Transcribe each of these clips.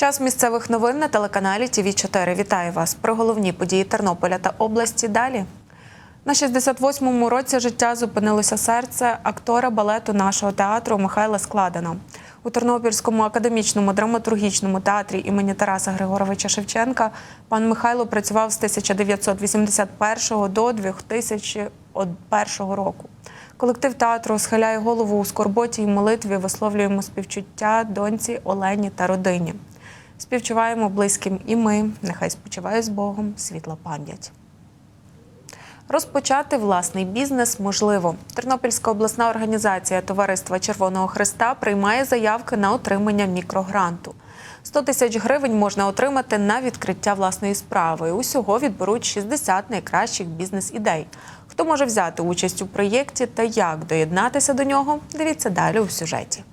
Час місцевих новин на телеканалі ТВ 4 Вітаю вас про головні події Тернополя та області. Далі на 68-му році життя зупинилося серце актора балету нашого театру Михайла Складена. У Тернопільському академічному драматургічному театрі імені Тараса Григоровича Шевченка пан Михайло працював з 1981 до 2001 року. Колектив театру схиляє голову у скорботі і молитві, висловлюємо співчуття доньці Олені та родині. Співчуваємо близьким і ми. Нехай спочиває з Богом світла пам'ять. Розпочати власний бізнес можливо. Тернопільська обласна організація Товариства Червоного Христа приймає заявки на отримання мікрогранту. 100 тисяч гривень можна отримати на відкриття власної справи. Усього відберуть 60 найкращих бізнес-ідей. Хто може взяти участь у проєкті та як доєднатися до нього? Дивіться далі у сюжеті.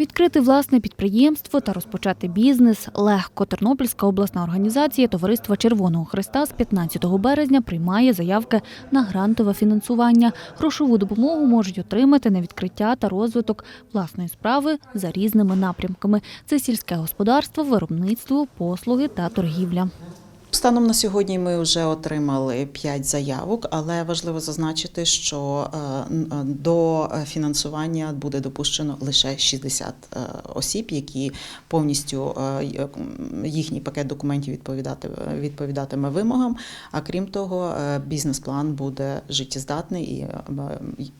Відкрити власне підприємство та розпочати бізнес легко. Тернопільська обласна організація Товариства Червоного Христа з 15 березня приймає заявки на грантове фінансування. Грошову допомогу можуть отримати на відкриття та розвиток власної справи за різними напрямками: це сільське господарство, виробництво, послуги та торгівля. Станом на сьогодні ми вже отримали 5 заявок, але важливо зазначити, що е, е, до фінансування буде допущено лише 60 е, осіб, які повністю їхній пакет документів відповідати, відповідатиме вимогам. А крім того, бізнес-план буде життєздатний і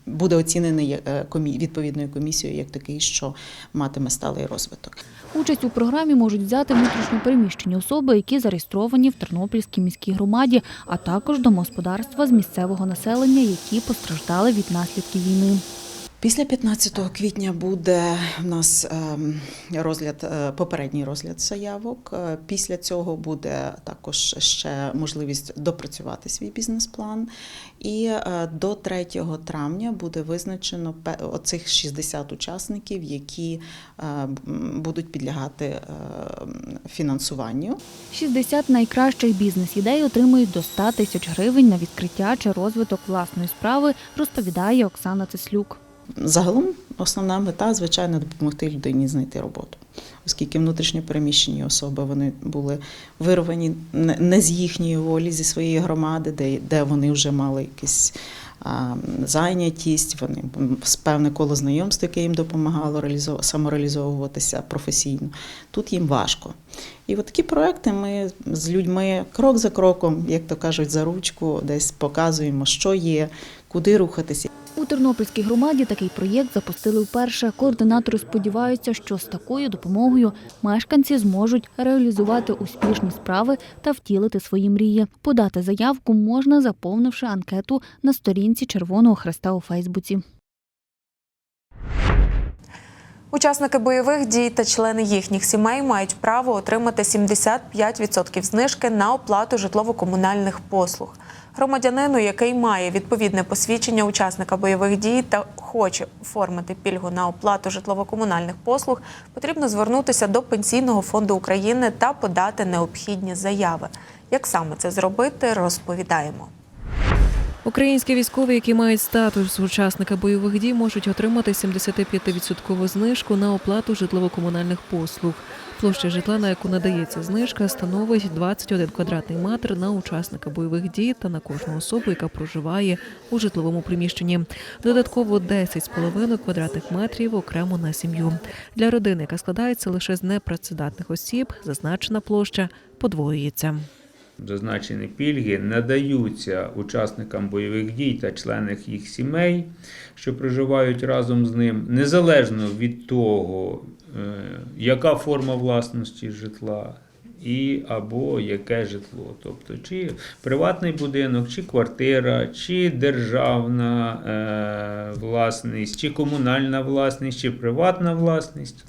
буде оцінений відповідною комісією як такий, що матиме сталий розвиток. Участь у програмі можуть взяти внутрішньопереміщені особи, які зареєстровані в Тернопільській міській громаді, а також домогосподарства з місцевого населення, які постраждали від наслідків війни. Після 15 квітня буде в нас ем, розгляд, е, попередній розгляд заявок. Е, Після цього буде також ще можливість допрацювати свій бізнес-план. І е, до 3 травня буде визначено оцих 60 учасників, які будуть підлягати фінансуванню. 60 найкращих бізнес-ідей отримують до 100 тисяч гривень на відкриття чи розвиток власної справи, розповідає Оксана Цеслюк. Загалом основна мета, звичайно, допомогти людині знайти роботу, оскільки внутрішньо переміщені особи вони були вирвані не з їхньої волі, зі своєї громади, де, де вони вже мали якусь а, зайнятість, вони з певне коло знайомств, яке їм допомагало реалізов... самореалізовуватися професійно. Тут їм важко. І от такі проекти ми з людьми крок за кроком, як то кажуть, за ручку десь показуємо, що є, куди рухатися. У Тернопільській громаді такий проєкт запустили вперше. Координатори сподіваються, що з такою допомогою мешканці зможуть реалізувати успішні справи та втілити свої мрії. Подати заявку можна, заповнивши анкету на сторінці Червоного Хреста у Фейсбуці. Учасники бойових дій та члени їхніх сімей мають право отримати 75% знижки на оплату житлово-комунальних послуг. Громадянину, який має відповідне посвідчення учасника бойових дій та хоче оформити пільгу на оплату житлово-комунальних послуг, потрібно звернутися до Пенсійного фонду України та подати необхідні заяви. Як саме це зробити, розповідаємо. Українські військові, які мають статус учасника бойових дій, можуть отримати 75% знижку на оплату житлово-комунальних послуг. Площа житла, на яку надається знижка, становить 21 квадратний метр на учасника бойових дій та на кожну особу, яка проживає у житловому приміщенні. Додатково 10,5 квадратних метрів окремо на сім'ю. Для родини, яка складається лише з непрацедатних осіб, зазначена площа подвоюється. Зазначені пільги надаються учасникам бойових дій та членам їх сімей, що проживають разом з ним, незалежно від того, е, яка форма власності житла. І або яке житло, тобто чи приватний будинок, чи квартира, чи державна е, власність, чи комунальна власність, чи приватна власність.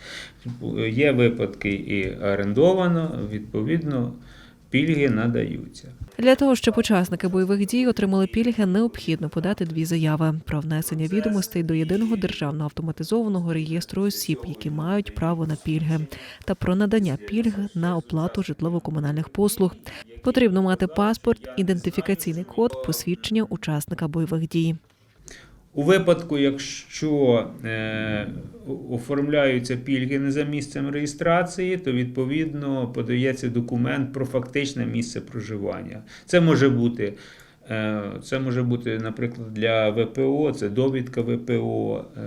Є випадки і орендовано, відповідно, пільги надаються. Для того, щоб учасники бойових дій отримали пільги, необхідно подати дві заяви про внесення відомостей до єдиного державного автоматизованого реєстру осіб, які мають право на пільги, та про надання пільг на оплату житлово-комунальних послуг. Потрібно мати паспорт, ідентифікаційний код, посвідчення учасника бойових дій. У випадку, якщо е, оформляються пільги не за місцем реєстрації, то відповідно подається документ про фактичне місце проживання. Це може бути. е, Це може бути, наприклад, для ВПО, це довідка ВПО, е,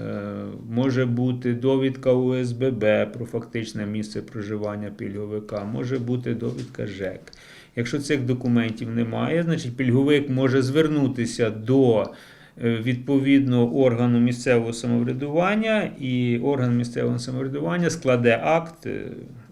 може бути довідка УСББ про фактичне місце проживання пільговика, може бути довідка ЖЕК. Якщо цих документів немає, значить пільговик може звернутися до е, відповідного органу місцевого самоврядування, і орган місцевого самоврядування складе акт е,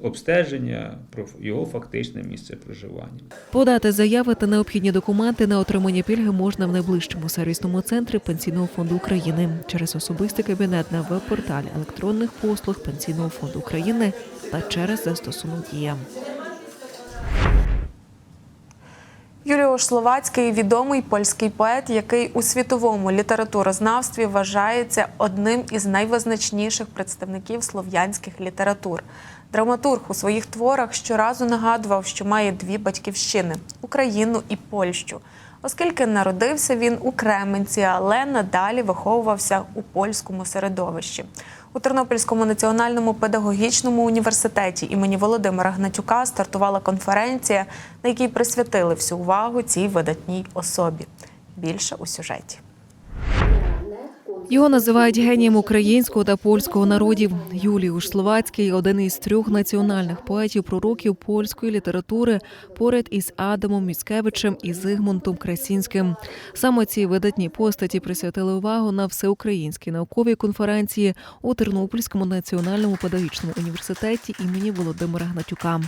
обстеження про його фактичне місце проживання. Подати заяви та необхідні документи на отримання пільги можна в найближчому сервісному центрі Пенсійного фонду України через особистий кабінет на веб-порталі електронних послуг Пенсійного фонду України та через застосунок Дія. Юліуш Словацький відомий польський поет, який у світовому літературознавстві вважається одним із найвизначніших представників слов'янських літератур. Драматург у своїх творах щоразу нагадував, що має дві батьківщини Україну і Польщу, оскільки народився він у Кременці, але надалі виховувався у польському середовищі. У Тернопільському національному педагогічному університеті імені Володимира Гнатюка стартувала конференція, на якій присвятили всю увагу цій видатній особі. Більше у сюжеті. Його називають генієм українського та польського народів. Юліуш Словацький один із трьох національних поетів-пророків польської літератури, поряд із Адамом Міцкевичем і Зигмунтом Красінським. Саме ці видатні постаті присвятили увагу на всеукраїнській науковій конференції у Тернопільському національному педагогічному університеті імені Володимира Гнатюка.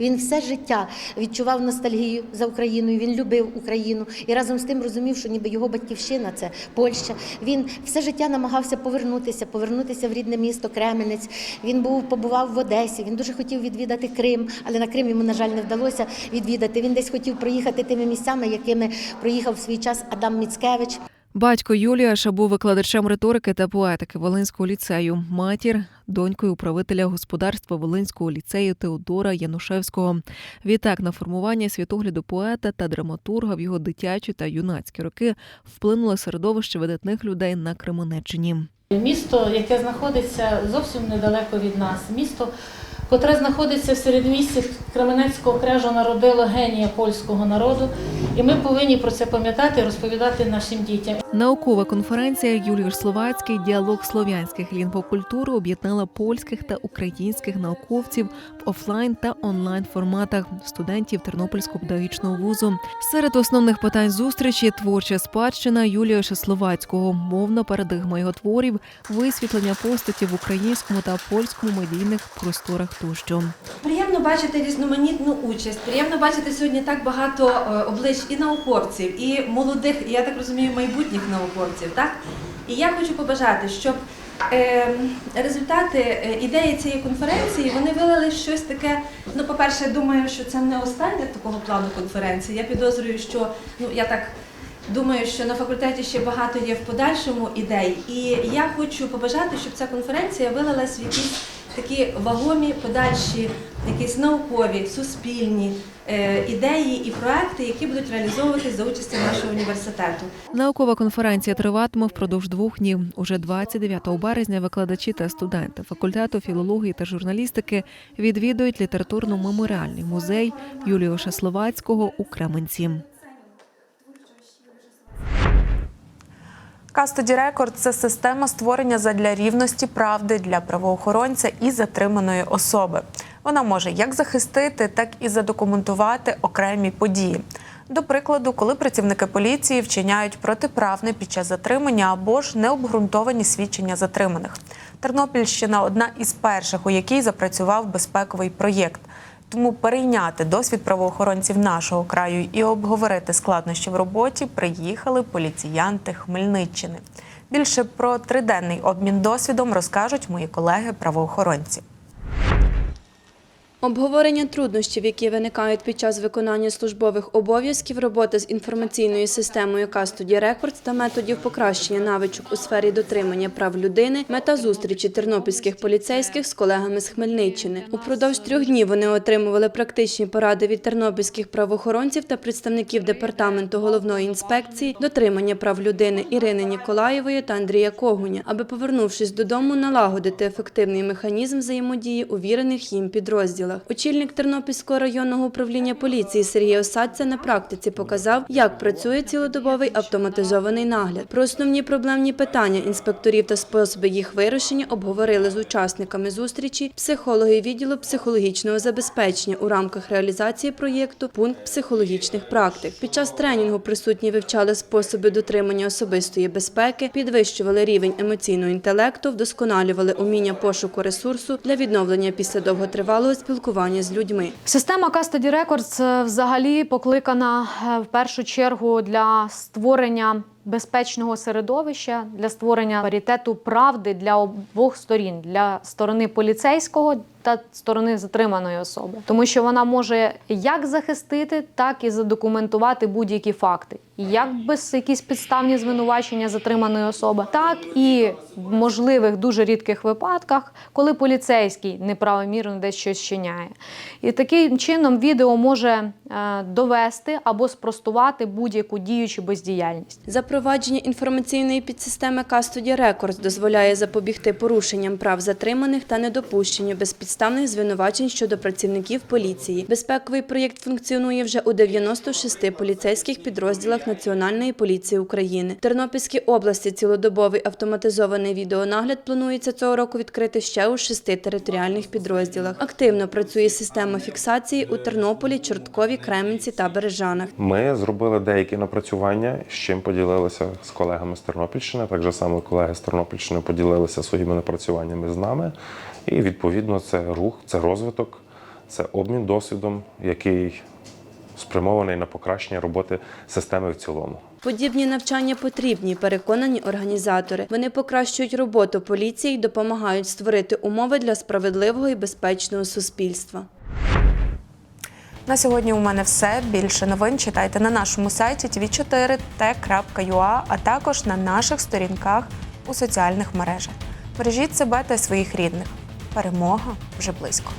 Він все життя відчував ностальгію за Україною. Він любив Україну і разом з тим розумів, що ніби його батьківщина це Польща. Він все життя намагався повернутися, повернутися в рідне місто Кременець. Він був побував в Одесі. Він дуже хотів відвідати Крим, але на Крим йому, на жаль, не вдалося відвідати. Він десь хотів проїхати тими місцями, якими проїхав в свій час Адам Міцкевич. Батько Юліаша був викладачем риторики та поетики Волинського ліцею. Матір донькою управителя господарства Волинського ліцею Теодора Янушевського. Відтак на формування світогляду поета та драматурга в його дитячі та юнацькі роки вплинуло середовище видатних людей на Кременеччині. Місто, яке знаходиться зовсім недалеко від нас, місто, котре знаходиться в середмісті Кременецького кряжу, народило генія польського народу, і ми повинні про це пам'ятати і розповідати нашим дітям. Наукова конференція Юліуш Словацький діалог слов'янських лінгвокультури об'єднала польських та українських науковців в офлайн та онлайн форматах студентів Тернопільського педагогічного вузу. Серед основних питань зустрічі творча спадщина Юліуша Словацького, мовна парадигма його творів, висвітлення постаті в українському та польському медійних просторах тощо. Приємно бачити різноманітну участь. Приємно бачити сьогодні так багато е, облич і науковців, і молодих, і я так розумію, майбутніх науковців. Так і я хочу побажати, щоб е, результати е, ідеї цієї конференції вони вилили щось таке. Ну, по-перше, думаю, що це не остання такого плану конференції. Я підозрюю, що ну я так. Думаю, що на факультеті ще багато є в подальшому ідей, і я хочу побажати, щоб ця конференція вилилась в якісь такі вагомі подальші, якісь наукові, суспільні е, ідеї і проекти, які будуть реалізовуватись за участі нашого університету. Наукова конференція триватиме впродовж двох днів. Уже 29 березня викладачі та студенти факультету філології та журналістики відвідують літературно-меморіальний музей Юліуша Словацького у Кременці. Кастоді Рекорд це система створення задля рівності правди для правоохоронця і затриманої особи. Вона може як захистити, так і задокументувати окремі події. До прикладу, коли працівники поліції вчиняють протиправне під час затримання або ж необґрунтовані свідчення затриманих. Тернопільщина одна із перших, у якій запрацював безпековий проєкт. Тому перейняти досвід правоохоронців нашого краю і обговорити складнощі в роботі приїхали поліціянти Хмельниччини. Більше про триденний обмін досвідом розкажуть мої колеги-правоохоронці. Обговорення труднощів, які виникають під час виконання службових обов'язків, роботи з інформаційною системою Custody Records та методів покращення навичок у сфері дотримання прав людини, мета зустрічі тернопільських поліцейських з колегами з Хмельниччини. Упродовж трьох днів вони отримували практичні поради від тернопільських правоохоронців та представників департаменту головної інспекції дотримання прав людини Ірини Ніколаєвої та Андрія Когуня, аби, повернувшись додому, налагодити ефективний механізм взаємодії у вірених їм підрозділах. Очільник Тернопільського районного управління поліції Сергій Осадця на практиці показав, як працює цілодобовий автоматизований нагляд. Про основні проблемні питання інспекторів та способи їх вирішення обговорили з учасниками зустрічі психологи відділу психологічного забезпечення у рамках реалізації проєкту Пункт психологічних практик. Під час тренінгу присутні вивчали способи дотримання особистої безпеки, підвищували рівень емоційного інтелекту, вдосконалювали уміння пошуку ресурсу для відновлення після довготривалого спілкування з людьми. Система Custody Records е, взагалі покликана е, в першу чергу для створення безпечного середовища, для створення паритету правди для обох сторін, для сторони поліцейського та сторони затриманої особи, тому що вона може як захистити, так і задокументувати будь-які факти, як без якісь підставні звинувачення затриманої особи, так і в можливих дуже рідких випадках, коли поліцейський неправомірно десь щось чиняє. І таким чином відео може е, довести або спростувати будь-яку дію чи бездіяльність. Запровадження інформаційної підсистеми Custody Records дозволяє запобігти порушенням прав затриманих та недопущенню безпідставних звинувачень щодо працівників поліції. Безпековий проєкт функціонує вже у 96 поліцейських підрозділах Національної поліції України. В Тернопільській області цілодобовий автоматизований відеонагляд планується цього року відкрити ще у шести територіальних підрозділах. Активно працює система фіксації у Тернополі, Чорткові, Кременці та Бережанах. Ми зробили деякі напрацювання, з чим поділилися з колегами з Тернопільщини. Так же само колеги з Тернопільщини поділилися своїми напрацюваннями з нами. І відповідно це рух, це розвиток, це обмін досвідом, який спрямований на покращення роботи системи в цілому. Подібні навчання потрібні, переконані організатори. Вони покращують роботу поліції і допомагають створити умови для справедливого і безпечного суспільства. На сьогодні у мене все. Більше новин читайте на нашому сайті tv4t.ua, а також на наших сторінках у соціальних мережах. Бережіть себе та своїх рідних. Перемога вже близько.